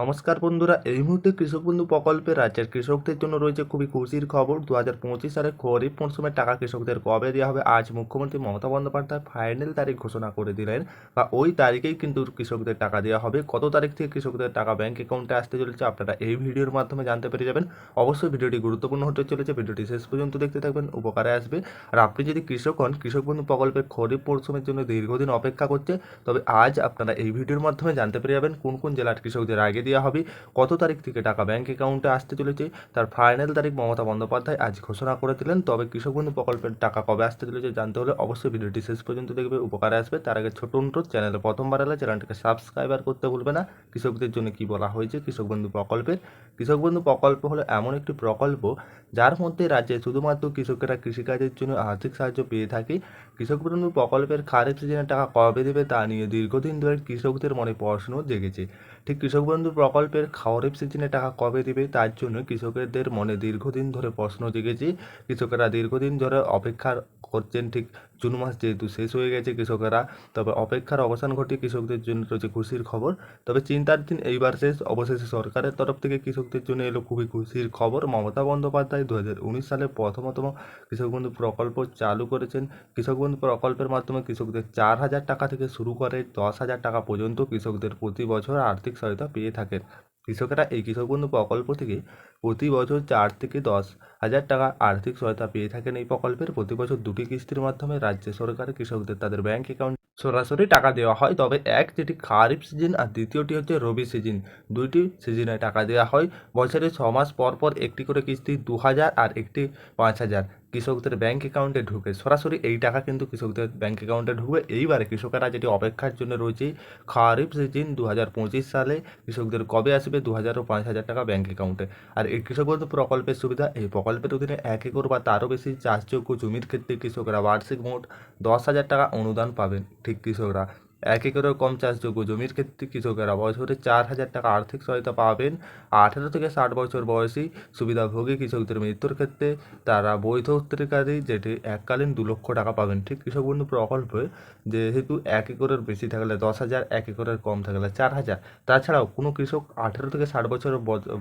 নমস্কার বন্ধুরা, এই মুহূর্তে কৃষক বন্ধু প্রকল্পে রাজ্যের কৃষকদের জন্য রয়েছে খুবই খুশির খবর। দু হাজার পঁচিশ সালে খরিফ মরশুমের টাকা কৃষকদের কবে দেওয়া হবে, আজ মুখ্যমন্ত্রী মমতা বন্দ্যোপাধ্যায় ফাইনাল তারিখ ঘোষণা করে দিলেন। বা ওই তারিখেই কিন্তু কৃষকদের টাকা দেওয়া হবে। কত তারিখ থেকে কৃষকদের টাকা ব্যাংক অ্যাকাউন্টে আসতে চলেছে, আপনারা এই ভিডিওর মাধ্যমে জানতে পেরে যাবেন। অবশ্যই ভিডিওটি গুরুত্বপূর্ণ হতে চলেছে, ভিডিওটি শেষ পর্যন্ত দেখতে থাকবেন, উপকারে আসবে। আর আপনি যদি কৃষক হন, কৃষক বন্ধু প্রকল্পের খরিফ মরশুমের জন্য দীর্ঘদিন অপেক্ষা করছে, তবে আজ আপনারা এই ভিডিওর মাধ্যমে জানতে পেরে যাবেন কোন কোন জেলার কৃষকদের আগে দেওয়া হবে। কত তারিখ থেকে টাকা ব্যাংক অ্যাকাউন্টে আসতে চলেছে, তার ফাইনাল তারিখ মমতা বন্দ্যোপাধ্যায় আজ ঘোষণা করে দিলেন। তবে কৃষক বন্ধু প্রকল্পের টাকা কবে আসতে চলেছে জানতে হলে অবশ্যই ভিডিওটি শেষ পর্যন্ত দেখবে, উপকারে আসবে। তার আগে ছোট অনুরোধ চ্যানেলে প্রথমবার এলে চ্যানেলটিকে সাবস্ক্রাইবার করতে ভুলবে না। কৃষকদের জন্য কি বলা হয়েছে কৃষক বন্ধু প্রকল্পের? কৃষক বন্ধু প্রকল্প হলো এমন একটি প্রকল্প যার মধ্যে রাজ্যে শুধুমাত্র কৃষকেরা কৃষিকাজের জন্য আর্থিক সাহায্য পেয়ে থাকে। কৃষক বন্ধু প্রকল্পের খারিফ সিজনের টাকা কবে দেবে তা নিয়ে দীর্ঘদিন ধরে কৃষকদের মনে প্রশ্ন জেগেছে। ঠিক কৃষক বন্ধু প্রকল্পের খাওয়ারিফ সিজনে টাকা কবে দিবে, তার জন্য কৃষকদের মনে দীর্ঘদিন ধরে প্রশ্ন জেগেছে। কৃষকেরা দীর্ঘদিন ধরে অপেক্ষা করছেন ঠিক জুন মাস যেহেতু শেষ হয়ে গেছে কৃষকেরা, তবে অপেক্ষার অবসান ঘটিয়ে কৃষকদের জন্য রয়েছে খুশির খবর। তবে চিন্তার দিন এইবার শেষ, অবশেষে সরকারের তরফ থেকে কৃষকদের জন্য এলো খুবই খুশির খবর। মমতা বন্দ্যোপাধ্যায় দু হাজার উনিশ সালে প্রথমতম কৃষক বন্ধু প্রকল্প চালু করেছেন। কৃষক বন্ধু প্রকল্পের মাধ্যমে কৃষকদের চার হাজার টাকা থেকে শুরু করে দশ হাজার টাকা পর্যন্ত কৃষকদের প্রতি বছর আর্থিক সহায়তা পেয়ে থাকেন। কৃষকেরা এই কৃষক বন্ধু প্রকল্প থেকে প্রতি বছর চার থেকে দশ হাজার টাকা আর্থিক সহায়তা পেয়ে থাকেন এই প্রকল্পের। প্রতি বছর দুটি কিস্তির মাধ্যমে রাজ্য সরকার কৃষকদের তাদের ব্যাংক অ্যাকাউন্ট সরাসরি টাকা দেওয়া হয়। তবে এক যেটি খারিফ সিজন আর দ্বিতীয়টি হচ্ছে রবি সিজন দুইটি সিজনে টাকা দেওয়া হয়। বছরে ছ মাস পর পর একটি করে কিস্তি দু হাজার আর একটি পাঁচ হাজার। কৃষকদের ব্যাঙ্ক অ্যাকাউন্টে ঢুকে। সরাসরি এই টাকা কিন্তু কৃষকদের ব্যাঙ্ক অ্যাকাউন্টে ঢুকবে এইবারে কৃষকেরা যেটি অপেক্ষার জন্য রয়েছে, খারিফ সিজন দু হাজার পঁচিশ সালে কৃষকদের কবে আসবে? দু হাজার ও পাঁচ হাজার টাকা ব্যাঙ্ক অ্যাকাউন্টে আর এই কৃষক বন্ধু প্রকল্পের সুবিধা, এই প্রকল্পের অধীনে এক একর বা তারও বেশি চাষযোগ্য জমির ক্ষেত্রে কৃষকরা বার্ষিক মোট দশ হাজার টাকা অনুদান পাবেন। ঠিক কৃষকরা এক একরের কম চাষযোগ্য জমির ক্ষেত্রে কৃষকেরা বছরে চার হাজার টাকা আর্থিক সহায়তা পাবেন। আঠেরো থেকে ষাট বছর বয়সী সুবিধাভোগী কৃষকদের মৃত্যুর ক্ষেত্রে তারা বৈধ উত্তরাধিকারী যেটি এককালীন দু লক্ষ টাকা পাবেন। ঠিক কৃষক বন্ধু প্রকল্পে যেহেতু এক একরের বেশি থাকলে দশ হাজার, এক একরের কম থাকলে চার হাজার। তাছাড়াও কোনো কৃষক আঠেরো থেকে ষাট বছর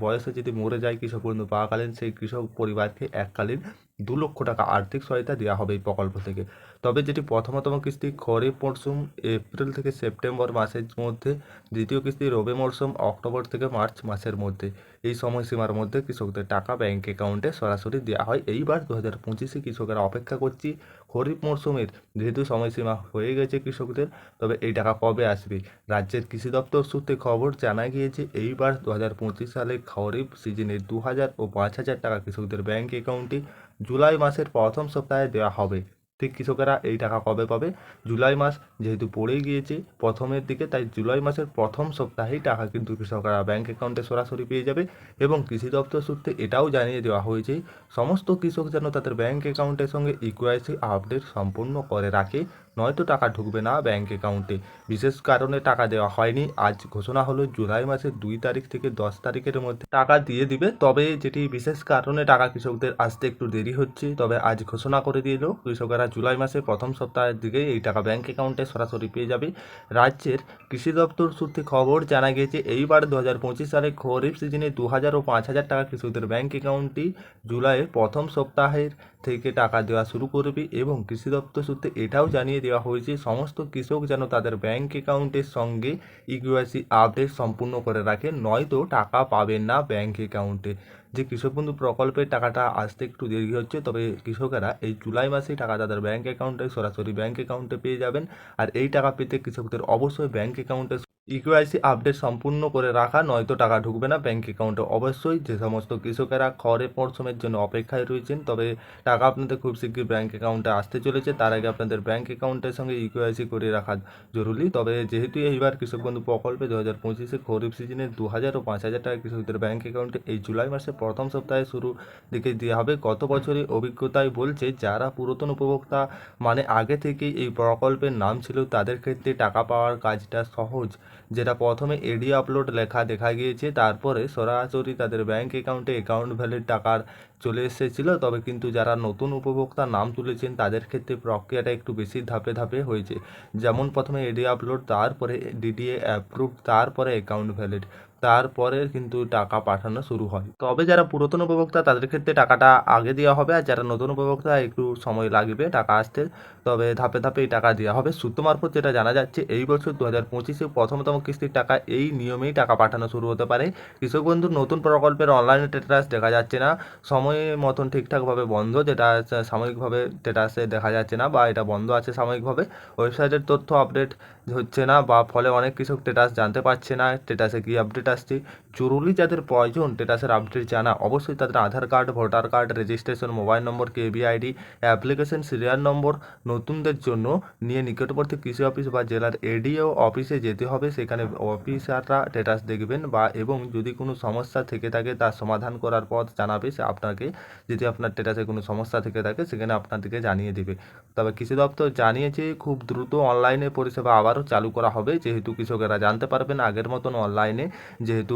বয়সে যদি মরে যায় কৃষক বন্ধু পাওয়াকালীন, সেই কৃষক পরিবারকে এককালীন দু লক্ষ টাকা আর্থিক সহায়তা দেওয়া হবে এই প্রকল্প থেকে। তবে যেটি প্রথমতম কিস্তি, খরিফ মরশুম এপ্রিল থেকে সেপ্টেম্বর মাসের মধ্যে, দ্বিতীয় কিস্তি রবি মরশুম অক্টোবর থেকে মার্চ মাসের মধ্যে। এই সময়সীমার মধ্যে কৃষকদের টাকা ব্যাংক অ্যাকাউন্টে সরাসরি দেওয়া হয়। এইবার দু হাজার পঁচিশে কৃষকেরা অপেক্ষা করছি। খরিফ মরশুমের যেহেতু সময়সীমা হয়ে গেছে কৃষকদের, তবে এই টাকা কবে আসবে? রাজ্যের কৃষি দপ্তর সূত্রে খবর জানা গিয়েছে, এইবার দু হাজার পঁচিশ সালে খরিফ সিজনে দু হাজার ও পাঁচ হাজার টাকা কৃষকদের ব্যাংক অ্যাকাউন্টে জুলাই মাসের প্রথম সপ্তাহে দেওয়া হবে। ঠিক কৃষকেরা এই টাকা কবে পাবে? জুলাই মাস যেহেতু পড়ে গিয়েছে, প্রথমের দিকে, তাই জুলাই মাসের প্রথম সপ্তাহেই টাকা কিন্তু কৃষকরা ব্যাংক অ্যাকাউন্টে সরাসরি পেয়ে যাবে এবং কৃষি দপ্তর সূত্রে এটাও জানিয়ে দেওয়া হয়েছে, সমস্ত কৃষক যেন তাদের ব্যাংক অ্যাকাউন্টের সঙ্গে ইকুয়াইসি আপডেট সম্পূর্ণ করে রাখে, নয়তো টাকা ঢুকবে না ব্যাংক অ্যাকাউন্টে বিশেষ কারণে টাকা দেওয়া হয়নি, আজ ঘোষণা হলো জুলাই মাসের দুই তারিখ থেকে দশ তারিখের মধ্যে টাকা দিয়ে দিবে, তবে যেটি বিশেষ কারণে টাকা কৃষকদের আসতে একটু দেরি হচ্ছে, তবে আজ ঘোষণা করে দিল কৃষকেরা জুলাই মাসের প্রথম সপ্তাহের দিকে এই টাকা ব্যাংক অ্যাকাউন্টে সরাসরি পেয়ে যাবে। রাজ্যের কৃষি দপ্তর সূত্রে খবর জানা গিয়েছে, এইবার দু হাজার পঁচিশ সালে খরিফ সিজনে দু হাজার ও পাঁচ হাজার টাকা কৃষকদের ব্যাংক অ্যাকাউন্টটি জুলাইয়ের প্রথম সপ্তাহের থেকে টাকা দেওয়া শুরু করবে এবং কৃষি দপ্তর সূত্রে এটাও জানিয়ে দেওয়া হয়েছে, সমস্ত কৃষক যেন তাদের ব্যাংক অ্যাকাউন্টের সঙ্গে ইকিউআইসি আপডেট সম্পূর্ণ করে রাখে, নয়তো টাকা পাবেন না ব্যাংক অ্যাকাউন্টে যে কৃষক বন্ধু প্রকল্পের টাকাটা আসতে একটু দেরি হচ্ছে, তবে কৃষকেরা এই জুলাই মাসেই টাকা তাদের ব্যাঙ্ক অ্যাকাউন্টে সরাসরি ব্যাঙ্ক অ্যাকাউন্টে পেয়ে যাবেন। আর এই টাকা পেতে কৃষকদের অবশ্যই ব্যাঙ্ক অ্যাকাউন্টে ইকিউআইসি আপডেট সম্পূর্ণ করে রাখা, নয়তো টাকা ঢুকবে না ব্যাংক অ্যাকাউন্টে অবশ্যই যে সমস্ত কৃষকেরা খড়ে মরশুমের জন্য অপেক্ষায় রয়েছেন, তবে টাকা আপনাদের খুব শীঘ্রই ব্যাংক অ্যাকাউন্টে আসতে চলেছে। তার আগে আপনাদের ব্যাংক অ্যাকাউন্টের সঙ্গে ইকিউআইসি করে রাখা জরুরি। তবে যেহেতু এইবার কৃষক বন্ধু প্রকল্পে দু হাজার পঁচিশে খরিফ সিজনে দু হাজার ও পাঁচ হাজার টাকা কৃষকদের ব্যাংক অ্যাকাউন্টে এই জুলাই মাসের প্রথম সপ্তাহে শুরু দিকে দেওয়া হবে। গত বছরের অভিজ্ঞতায় বলছে, যারা পুরাতন উপভোক্তা মানে আগে থেকেই এই প্রকল্পের নাম ছিল, তাদের ক্ষেত্রে টাকা পাওয়ার কাজটা সহজ। যেটা প্রথমে এডি আপলোড লেখা দেখা গিয়েছে, তারপরে সরাসরি তাদের ব্যাংক অ্যাকাউন্টে অ্যাকাউন্ট ভ্যালিড টাকার চলে এসেছিল। তবে কিন্তু যারা নতুন উপভোক্তা নাম তুলেছেন, তাদের ক্ষেত্রে প্রক্রিয়াটা একটু বেশি ধাপে ধাপে হয়েছে। যেমন প্রথমে এডি আপলোড তারপরে ডিডিএ অ্যাপ্রুভ তারপরে অ্যাকাউন্ট ভ্যালিড তারপরে কিন্তু টাকা পাঠানো শুরু হয়। তবে যারা পুরাতন উপভোক্তা, তাদের ক্ষেত্রে টাকাটা আগে দেওয়া হবে। আর যারা নতুন উপভোক্তা, একটু সময় লাগবে টাকা আসতে। তবে ধাপে ধাপে এই টাকা দেওয়া হবে। সূত্র মারফত যেটা জানা যাচ্ছে, এই বছর দু হাজার পঁচিশে প্রথমতম কিস্তির টাকা এই নিয়মেই টাকা পাঠানো শুরু হতে পারে। কৃষক বন্ধুর নতুন প্রকল্পের অনলাইন স্ট্যাটাস দেখা যাচ্ছে না। সময় মতন ঠিকঠাকভাবে বন্ধ, যেটা সাময়িকভাবে স্ট্যাটাসে দেখা যাচ্ছে না বা এটা বন্ধ আছে সাময়িকভাবে। ওয়েবসাইটের তথ্য আপডেট হচ্ছে না বা ফলে অনেক কৃষক স্ট্যাটাস জানতে পারছে না। স্ট্যাটাসে কী আপডেট আসছে? জরুরি যাদের প্রয়োজন স্ট্যাটাসের আপডেট জানা, অবশ্যই তাদের Aadhaar card voter card registration mobile number KB ID application serial number নতুনদের জন্য নিয়ে নিকটবর্তী কৃষি অফিস বা জেলার এডিও অফিসে যেতে হবে। সেখানে অফিসাররা স্ট্যাটাস দেখবেন বা এবং যদি কোনো সমস্যা থেকে থাকে তার সমাধান করার পথ জানাবে। সে আপনাকে, যদি আপনার স্ট্যাটাসে কোনো সমস্যা থেকে থাকে সেখানে আপনাদেরকে জানিয়ে দেবে। তবে কৃষি দপ্তর জানিয়েছে, খুব দ্রুত অনলাইনে পরিষেবা আবারও চালু করা হবে। যেহেতু কৃষকেরা জানতে পারবেন, আগের মতন অনলাইনে যেহেতু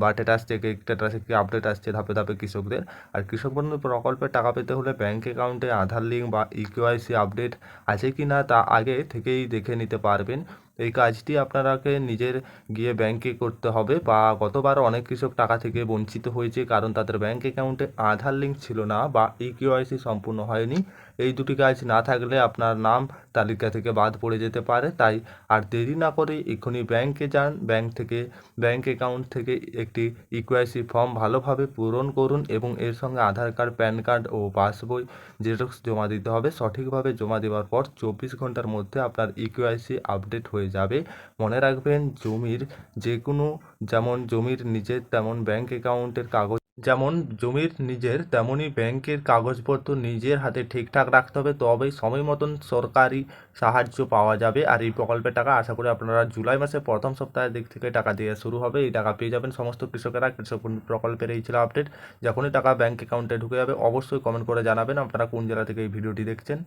বা স্ট্যাটাস থেকে স্ট্যাটাসে কি আপডেট আসছে ধাপে ধাপে কৃষকদের। আর কৃষক বন্ধু প্রকল্পের টাকা পেতে হলে ব্যাঙ্ক অ্যাকাউন্টে আধার লিঙ্ক বা ইকেওয়াইসি আপডেট আছে কি না তা আগে থেকেই দেখে নিতে পারবেন। এই কাজটি আপনারাকে নিজের গিয়ে ব্যাংকে করতে হবে বা গতবার অনেক কৃষক টাকা থেকে বঞ্চিত হয়েছে কারণ তাদের ব্যাংক অ্যাকাউন্টে আধার লিঙ্ক ছিল না বা ইকেওয়াইসি সম্পূর্ণ হয়নি। এই দুটি কাজ না থাকলে আপনার নাম তালিকা থেকে বাদ পড়ে যেতে পারে। তাই আর দেরি না করে এক্ষুনি ব্যাংকে যান। ব্যাংক থেকে ব্যাংক অ্যাকাউন্ট থেকে একটি ইকেওয়াইসি ফর্ম ভালোভাবে পূরণ করুন এবং এর সঙ্গে আধার কার্ড প্যান কার্ড ও পাসবই জেরক্স জমা দিতে হবে। সঠিকভাবে জমা দেওয়ার পর চব্বিশ ঘণ্টার মধ্যে আপনার ইকেওয়াইসি আপডেট হয়ে যাবে। মনে রাখবেন, জমির যে কোনো যেমন জমির নিজের তেমন ব্যাংক অ্যাকাউন্টের কাগজ, যেমন জমির নিজের তেমনই ব্যাংকের কাগজপত্র নিজের হাতে ঠিকঠাক রাখতে হবে তবেই সময় মতন সরকারি সাহায্য পাওয়া যাবে। আর এই প্রকল্পের টাকা আশা করি আপনারা জুলাই মাসের প্রথম সপ্তাহের দিক থেকে টাকা দেওয়া শুরু হবে। এই টাকা পেয়ে যাবেন সমস্ত কৃষকেরা। কৃষক প্রকল্পের এই ছিল আপডেট যখনই টাকা ব্যাংক অ্যাকাউন্টে ঢুকে যাবে, অবশ্যই কমেন্ট করে জানাবেন। আপনারা কোন জেলা থেকে এই ভিডিওটি দেখছেন?